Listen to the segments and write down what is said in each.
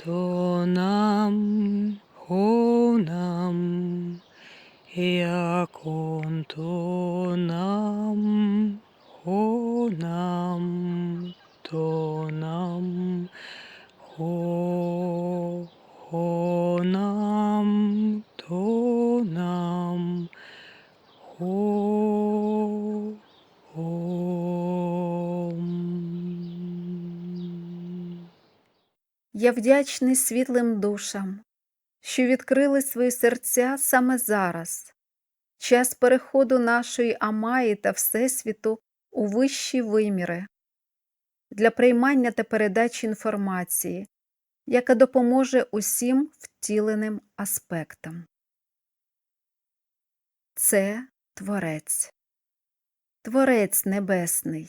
Tonam, honam, yakon tonam, honam. Я вдячний світлим душам, що відкрили свої серця саме зараз, час переходу нашої Амаї та Всесвіту у вищі виміри, для приймання та передачі інформації, яка допоможе усім втіленим аспектам. Це Творець, Творець Небесний,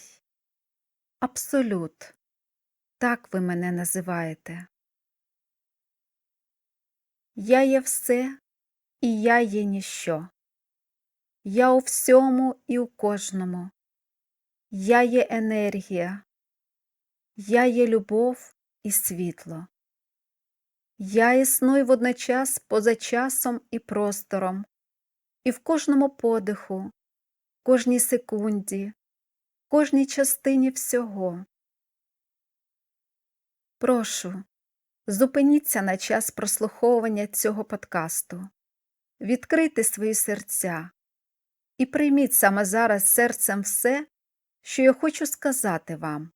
Абсолют. Так ви мене називаєте. Я є все, і я є ніщо. Я у всьому і у кожному. Я є енергія. Я є любов і світло. Я існую водночас поза часом і простором, і в кожному подиху, кожній секунді, кожній частині всього. Прошу, зупиніться на час прослуховування цього подкасту, відкрийте свої серця і прийміть саме зараз серцем все, що я хочу сказати вам.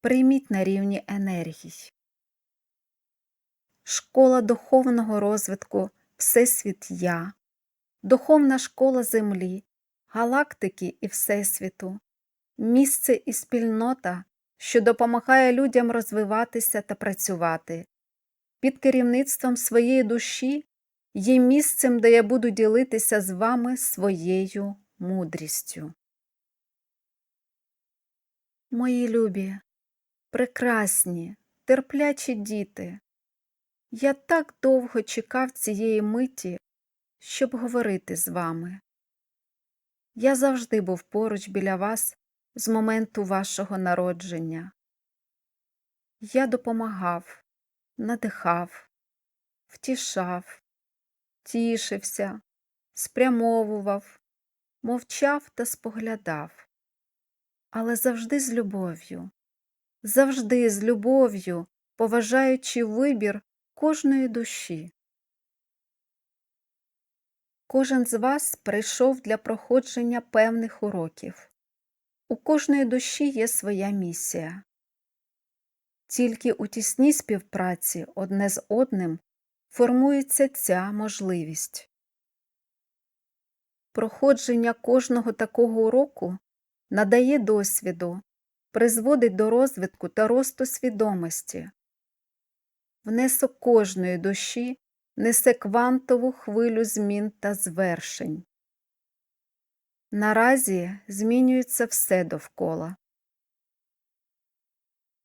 Прийміть на рівні енергій. Школа духовного розвитку Всесвіт Я, Духовна школа Землі, галактики і Всесвіту, місце і спільнота, що допомагає людям розвиватися та працювати. Під керівництвом своєї душі є місцем, де я буду ділитися з вами своєю мудрістю. Мої любі, прекрасні, терплячі діти, я так довго чекав цієї миті, щоб говорити з вами. Я завжди був поруч біля вас з моменту вашого народження. Я допомагав, надихав, втішав, тішився, спрямовував, мовчав та споглядав, але завжди з любов'ю, завжди з любов'ю, поважаючи вибір кожної душі. Кожен з вас прийшов для проходження певних уроків. У кожної душі є своя місія. Тільки у тісній співпраці одне з одним формується ця можливість. Проходження кожного такого уроку надає досвіду, призводить до розвитку та росту свідомості. Внесок кожної душі несе квантову хвилю змін та звершень. Наразі змінюється все довкола.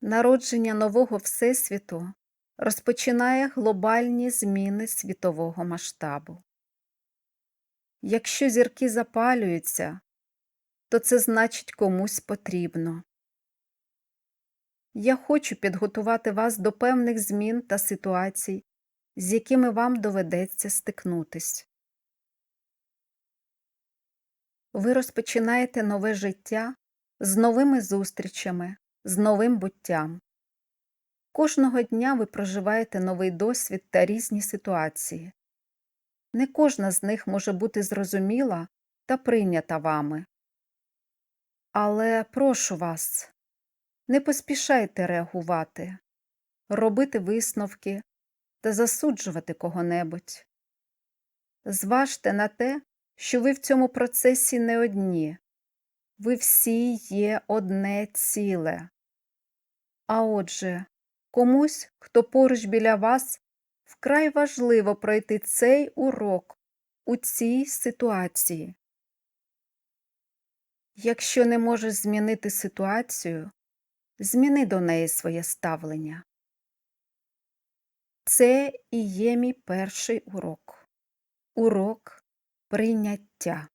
Народження нового Всесвіту розпочинає глобальні зміни світового масштабу. Якщо зірки запалюються, то це значить комусь потрібно. Я хочу підготувати вас до певних змін та ситуацій, з якими вам доведеться стикнутись. Ви розпочинаєте нове життя з новими зустрічами, з новим буттям. Кожного дня ви проживаєте новий досвід та різні ситуації. Не кожна з них може бути зрозуміла та прийнята вами. Але прошу вас, не поспішайте реагувати, робити висновки та засуджувати кого-небудь. Зважте на те, що ви в цьому процесі не одні, ви всі є одне ціле. А отже, комусь, хто поруч біля вас, вкрай важливо пройти цей урок у цій ситуації. Якщо не можеш змінити ситуацію, зміни до неї своє ставлення. Це і є мій перший урок. Урок прийняття.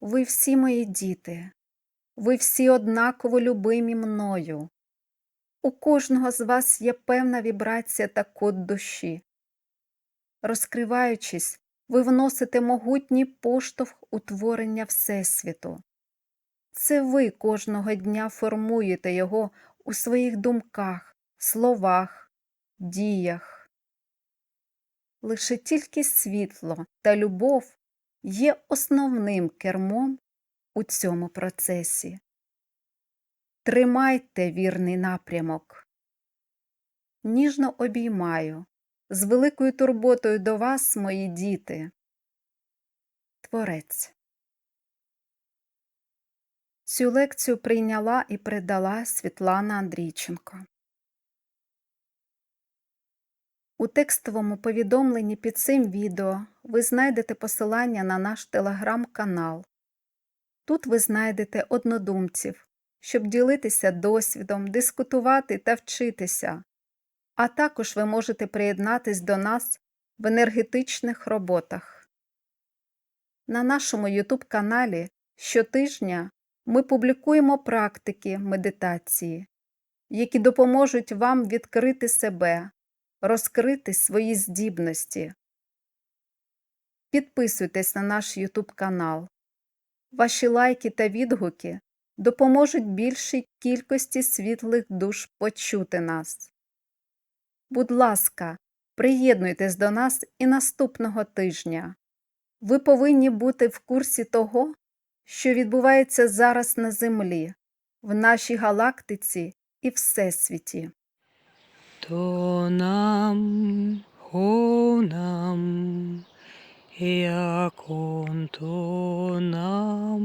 Ви всі мої діти, ви всі однаково любимі мною. У кожного з вас є певна вібрація та код душі. Розкриваючись, ви вносите могутній поштовх утворення Всесвіту. Це ви кожного дня формуєте його у своїх думках, словах, діях. Лише тільки світло та любов є основним кермом у цьому процесі. Тримайте вірний напрямок. Ніжно обіймаю з великою турботою до вас, мої діти. Творець. Цю лекцію прийняла і передала Світлана Андрійченко. У текстовому повідомленні під цим відео ви знайдете посилання на наш телеграм-канал. Тут ви знайдете однодумців, щоб ділитися досвідом, дискутувати та вчитися. А також ви можете приєднатись до нас в енергетичних роботах. На нашому YouTube каналі щотижня ми публікуємо практики медитації, які допоможуть вам відкрити себе, розкрити свої здібності. Підписуйтесь на наш YouTube канал. Ваші лайки та відгуки допоможуть більшій кількості світлих душ почути нас. Будь ласка, приєднуйтесь до нас і наступного тижня. Ви повинні бути в курсі того, що відбувається зараз на Землі, в нашій галактиці і Всесвіті. Tonam, honam, yakon tonam,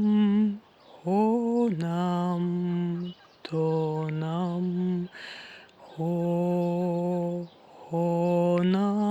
honam, tonam, ho, honam.